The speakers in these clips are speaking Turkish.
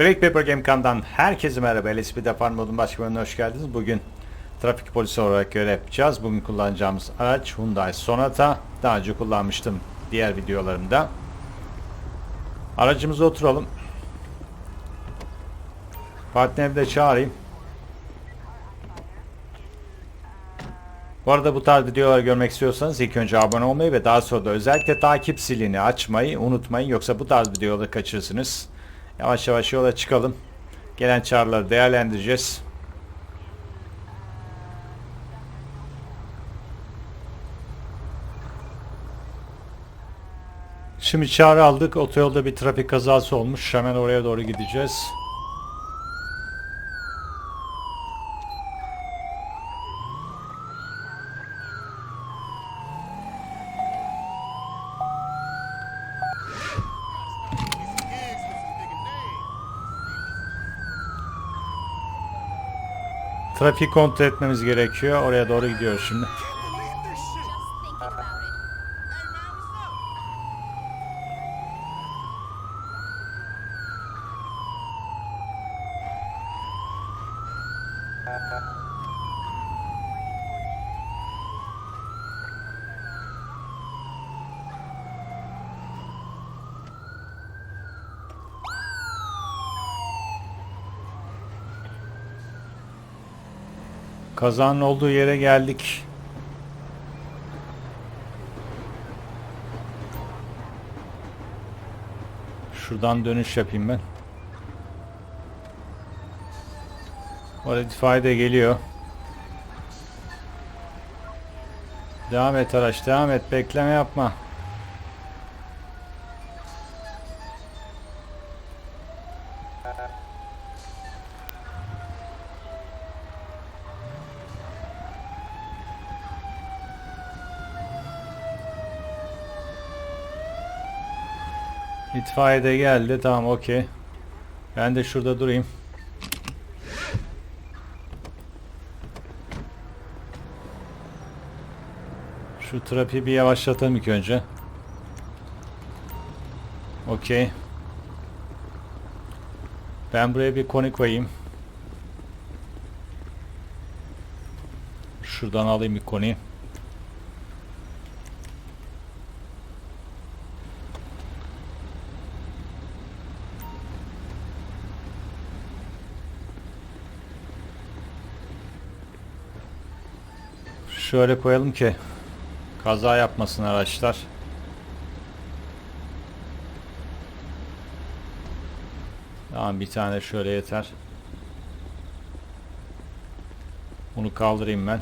Break Paper Game Can'dan herkese merhaba. LSP Depar modun başka bölümüne hoş geldiniz. Bugün trafik polisi olarak görev yapacağız. Bugün kullanacağımız araç Hyundai Sonata. Daha önce kullanmıştım diğer videolarımda. Aracımıza oturalım. Partnerimi de çağırayım. Bu arada bu tarz videoları görmek istiyorsanız ilk önce abone olmayı ve daha sonra da özellikle takip zilini açmayı unutmayın. Yoksa bu tarz videoları kaçırırsınız. Yavaş yavaş yola çıkalım. Gelen çağrıları değerlendireceğiz. Şimdi çağrı aldık. Otoyolda bir trafik kazası olmuş. Hemen oraya doğru gideceğiz. Trafiği kontrol etmemiz gerekiyor. Oraya doğru gidiyoruz şimdi. Kazanın olduğu yere geldik. Şuradan dönüş yapayım ben. İtfaiye de geliyor. Devam et araç devam et bekleme yapma. İtfaiye de geldi tamam okey. Ben de şurada durayım. Şu trafiği bir yavaşlatalım ilk önce. Okey. Ben buraya bir koni koyayım. Şuradan alayım bir koni. Şöyle koyalım ki kaza yapmasın araçlar. Tamam bir tane şöyle yeter. Bunu kaldırayım ben.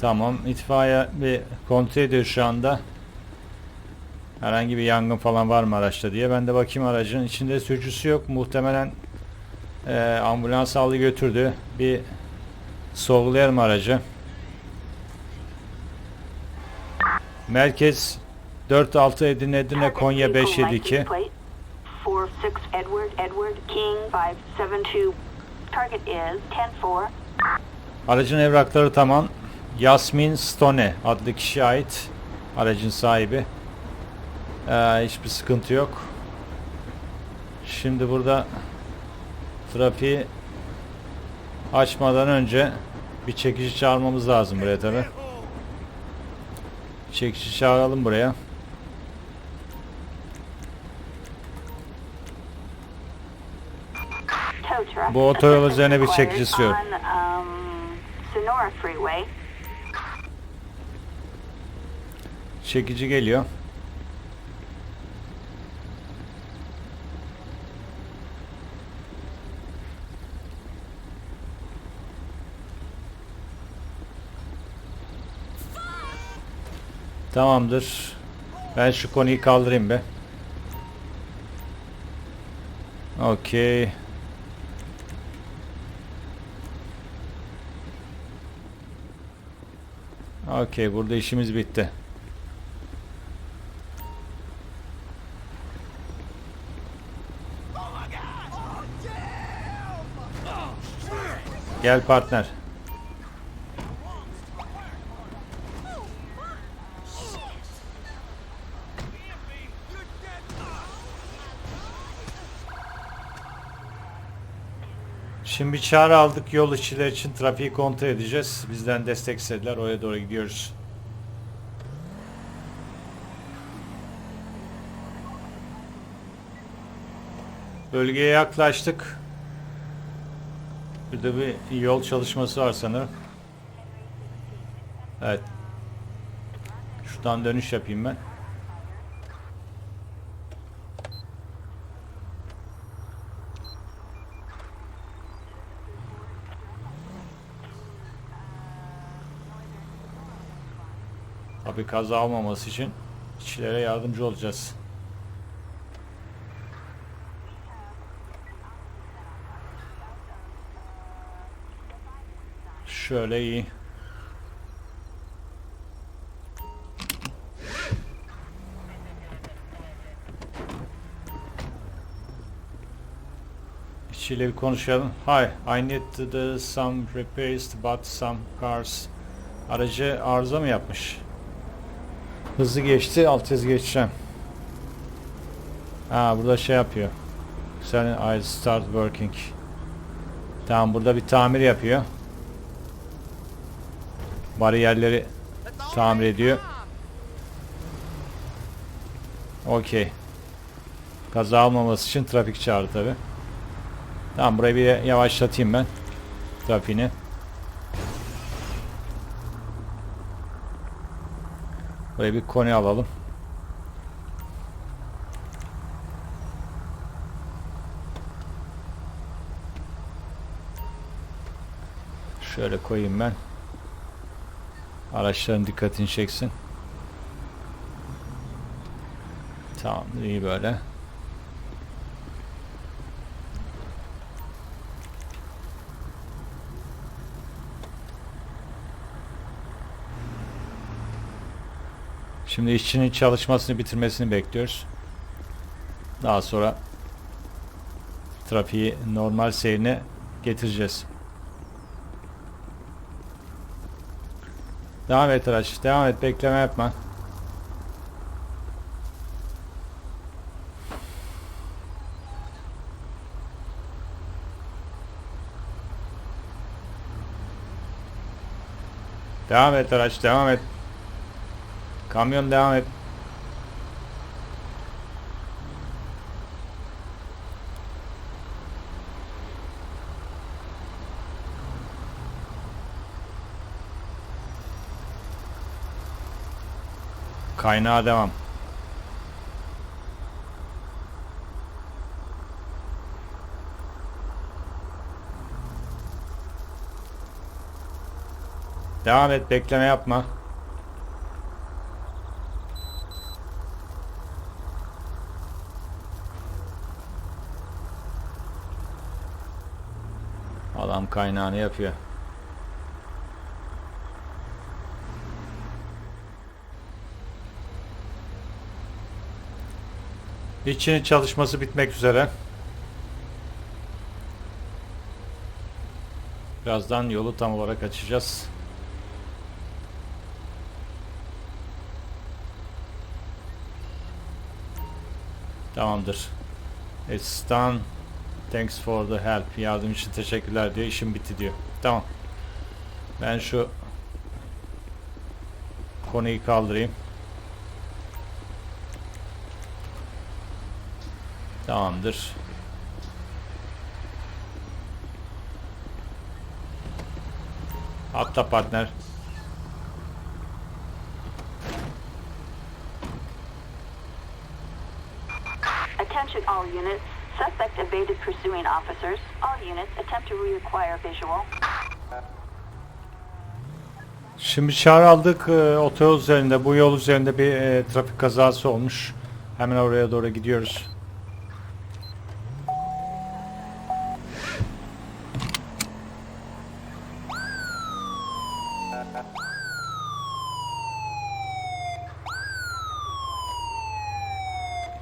Tamam itfaiye bir kontrol ediyor şu anda. Herhangi bir yangın falan var mı araçta diye. Ben de bakayım aracın içinde sürücüsü yok. Muhtemelen e, ambulans aldı götürdü. Bir sorgulayalım aracı. Merkez 46 Edirne Edirne Konya 572. 46 Edward Edward King 572. Target is 104. Aracın evrakları tamam. Yasmin Stone adlı kişiye ait aracın sahibi. Ee, hiçbir sıkıntı yok. Şimdi burada trafiği açmadan önce bir çekici çağırmamız lazım buraya tabi. Çekici çağıralım buraya. Bu otoyol üzerine bir çekici istiyor. on, um, Sonora Freeway. Çekici geliyor. Tamamdır. Ben şu konuyu kaldırayım be. Okey. Okey burada işimiz bitti. Gel partner. Şimdi bir çağrı aldık yol işçiler için trafiği kontrol edeceğiz. Bizden destek istediler. Oraya doğru gidiyoruz. Bölgeye yaklaştık. Burada bir yol çalışması var sanırım. Evet. Şuradan dönüş yapayım ben. Tabii kaza olmaması için işçilere yardımcı olacağız. Şöyle iyi. İşçiyle bir konuşalım. Hi, I need to do some repairs but some cars. Aracı arıza mı yapmış? Hızlı geçti, alt hız geçeceğim. Ha burada şey yapıyor. Sen I start working. Tamam burada bir tamir yapıyor. Bariyerleri tamir ediyor. Okey. Kaza olmaması için trafik çağırdı tabi. Tamam burayı bir yavaşlatayım ben. Trafiğini. Buraya bir koni alalım. Şöyle koyayım ben. Araçların dikkatini çeksin. Tamam iyi böyle. Şimdi işçinin çalışmasını bitirmesini bekliyoruz. Daha sonra trafiği normal seyrine getireceğiz. Devam et araç. Devam et. Bekleme yapma. Devam et araç. Devam et. Kamyon devam et. Kaynağa devam. Devam et, bekleme yapma. Adam kaynağını yapıyor. İçinin çalışması bitmek üzere. Birazdan yolu tam olarak açacağız. Tamamdır. Done. Thanks for the help. Yardım için teşekkürler diyor. İşim bitti diyor. Tamam. Ben şu konuyu kaldırayım. Tamamdır. Atla partner. Attention all units. Suspect evaded pursuing officers. All units attempt to reacquire visual. Şimdi çağrı aldık. E, otoyol üzerinde, bu yol üzerinde bir e, trafik kazası olmuş. Hemen oraya doğru gidiyoruz.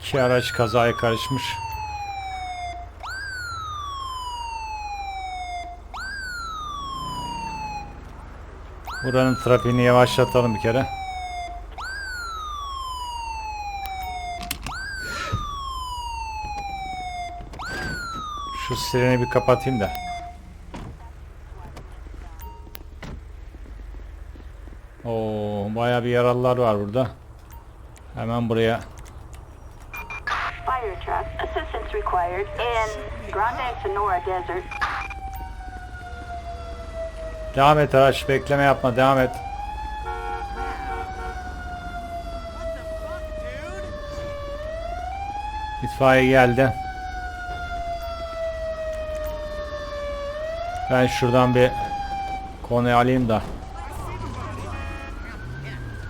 İki araç kazaya karışmış. Buranın trafiğini yavaşlatalım bir kere. Şu sireni bir kapatayım da. Oo, baya bir yaralılar var burada. Hemen buraya. Fire truck assistance required in Grande Sonora Desert devam et araç. Bekleme yapma. Devam et. İtfaiye geldi. Ben şuradan bir konu alayım da.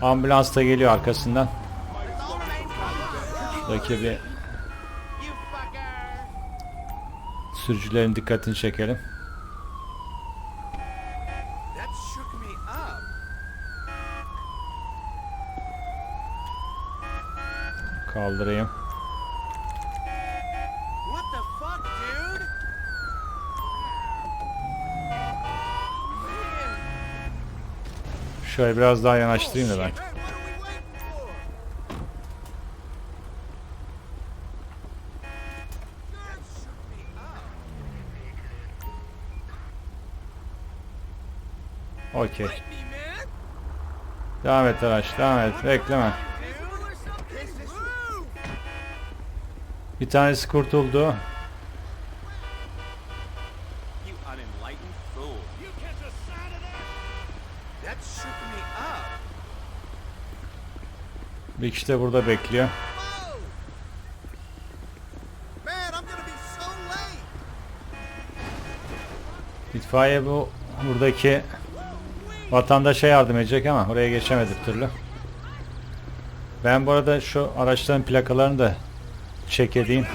Ambulans da geliyor arkasından. Şuradaki bir sürücülerin dikkatini çekelim. Kaldırayım. Şöyle biraz daha yanaştırayım da ben. Okey. Devam et araç. Devam et. Bekleme. Shook me up. Bir kişi de burada bekliyor. İtfaiye bu buradaki vatandaşa yardım edecek ama oraya geçemedi bir türlü. Ben bu arada şu araçların plakalarını da edeyim.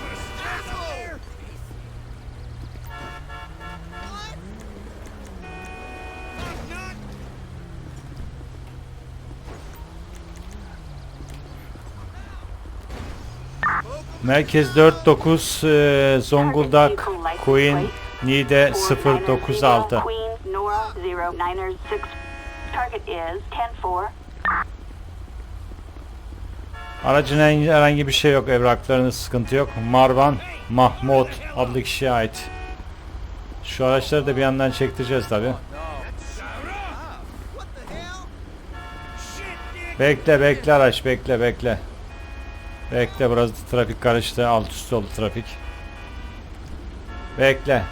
Merkez 49 e, Zonguldak Queen Nide 096 Queen Nora 096. Target is 10-4. Aracın herhangi bir şey yok, evraklarının sıkıntı yok. Marvan Mahmut adlı kişiye ait. Şu araçları da bir yandan çektireceğiz tabi. Bekle bekle araç bekle bekle. Bekle biraz trafik karıştı alt üst oldu trafik. Bekle.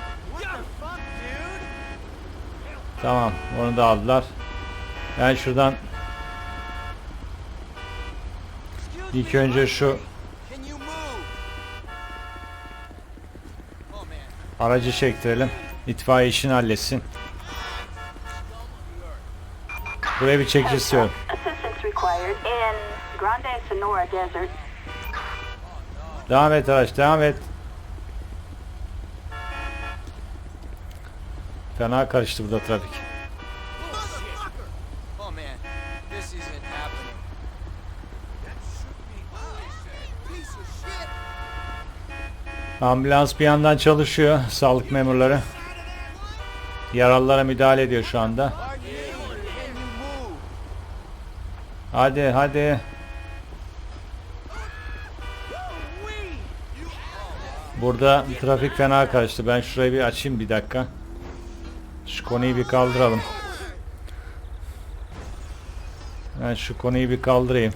Tamam onu da aldılar. Ben şuradan ilk önce şu aracı çektirelim. İtfaiye işini halletsin. Buraya bir çekici istiyorum. Devam et araç devam et. Fena karıştı burada trafik. Ambulans bir yandan çalışıyor. Sağlık memurları. Yaralılara müdahale ediyor şu anda. Hadi hadi. Burada trafik fena karıştı. Ben şurayı bir açayım bir dakika. Şu konuyu bir kaldıralım. Ben şu konuyu bir kaldırayım.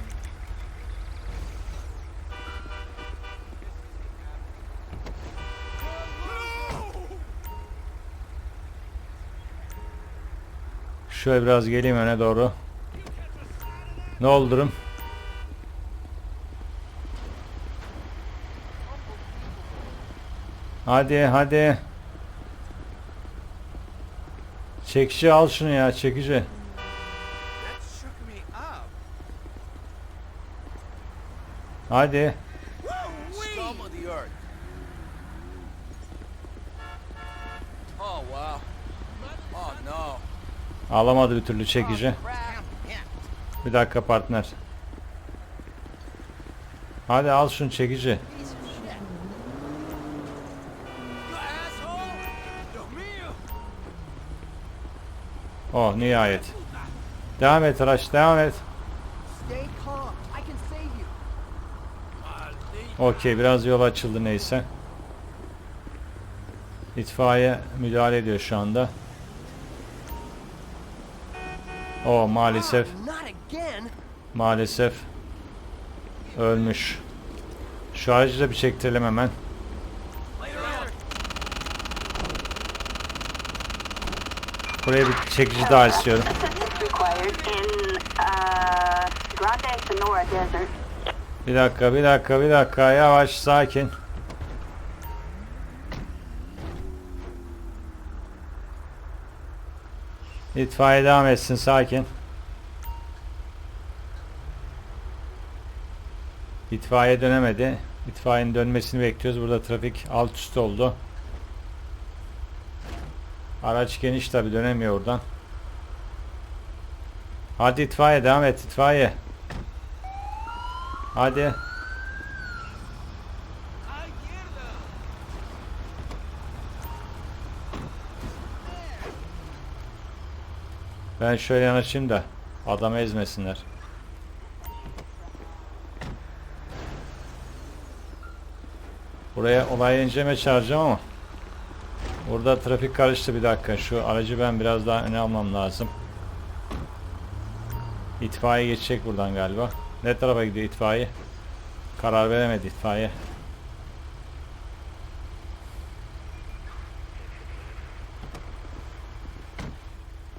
Şöyle biraz geleyim öne doğru. Ne oldu durum? Hadi hadi. Çekici al şunu ya çekici. Hadi. Alamadı bir türlü çekici. Bir dakika partner. Hadi al şunu çekici. Oh nihayet. Devam et araç devam et. Okey biraz yol açıldı neyse. İtfaiye müdahale ediyor şu anda. O maalesef again? Maalesef ölmüş. Şu aracı da bir çektirelim hemen. Buraya bir çekici daha istiyorum. Uh. Bir dakika, bir dakika, bir dakika. Yavaş, sakin. İtfaiye devam etsin, sakin. İtfaiye dönemedi. İtfaiyenin dönmesini bekliyoruz. Burada trafik alt üst oldu. Araç geniş tabi dönemiyor oradan. Hadi itfaiye devam et itfaiye. Hadi. Ben şöyle yanaşayım da adamı ezmesinler. Buraya olay inceleme çağıracağım ama Burada trafik karıştı bir dakika. Şu aracı ben biraz daha öne almam lazım. İtfaiye geçecek buradan galiba. Ne tarafa gidiyor itfaiye? Karar veremedi itfaiye.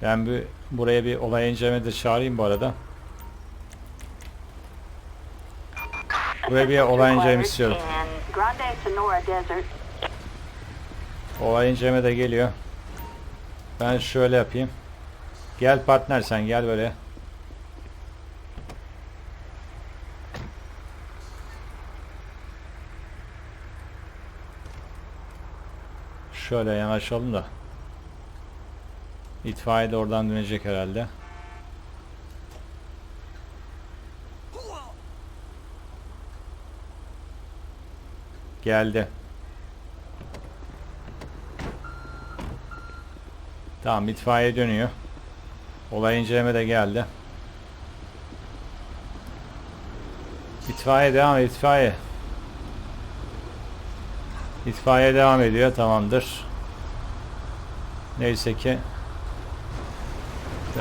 Ben bir buraya bir olay inceleme de çağırayım bu arada. Buraya bir olay inceleme istiyorum. Olay inceleme de geliyor. Ben şöyle yapayım. Gel partner sen gel böyle. Şöyle yanaşalım da. İtfaiye de oradan dönecek herhalde. Geldi. Tamam itfaiye dönüyor. Olay inceleme de geldi. İtfaiye devam itfaiye. İtfaiye devam ediyor tamamdır. Neyse ki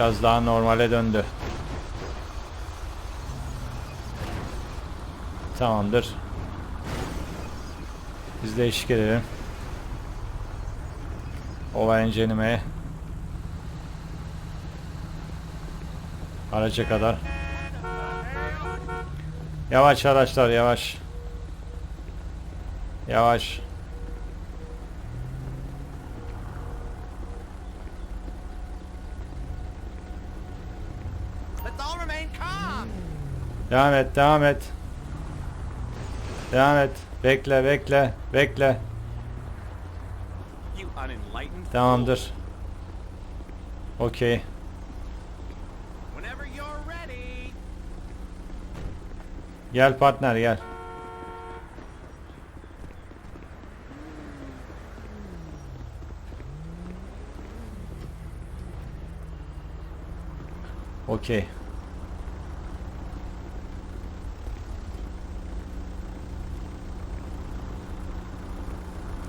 biraz daha normale döndü. Tamamdır. Biz de eşlik edelim. Olay incelemeye. Araca kadar. Yavaş araçlar yavaş. Yavaş. Devam et, devam et. Devam et. Bekle, bekle, bekle. Tamamdır. Okey. Gel partner gel. Okey.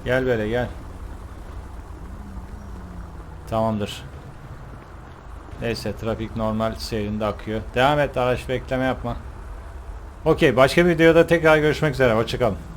Gel böyle gel. Tamamdır. Neyse trafik normal seyrinde akıyor. Devam et araç bekleme yapma. Okey başka bir videoda tekrar görüşmek üzere. Hoşçakalın.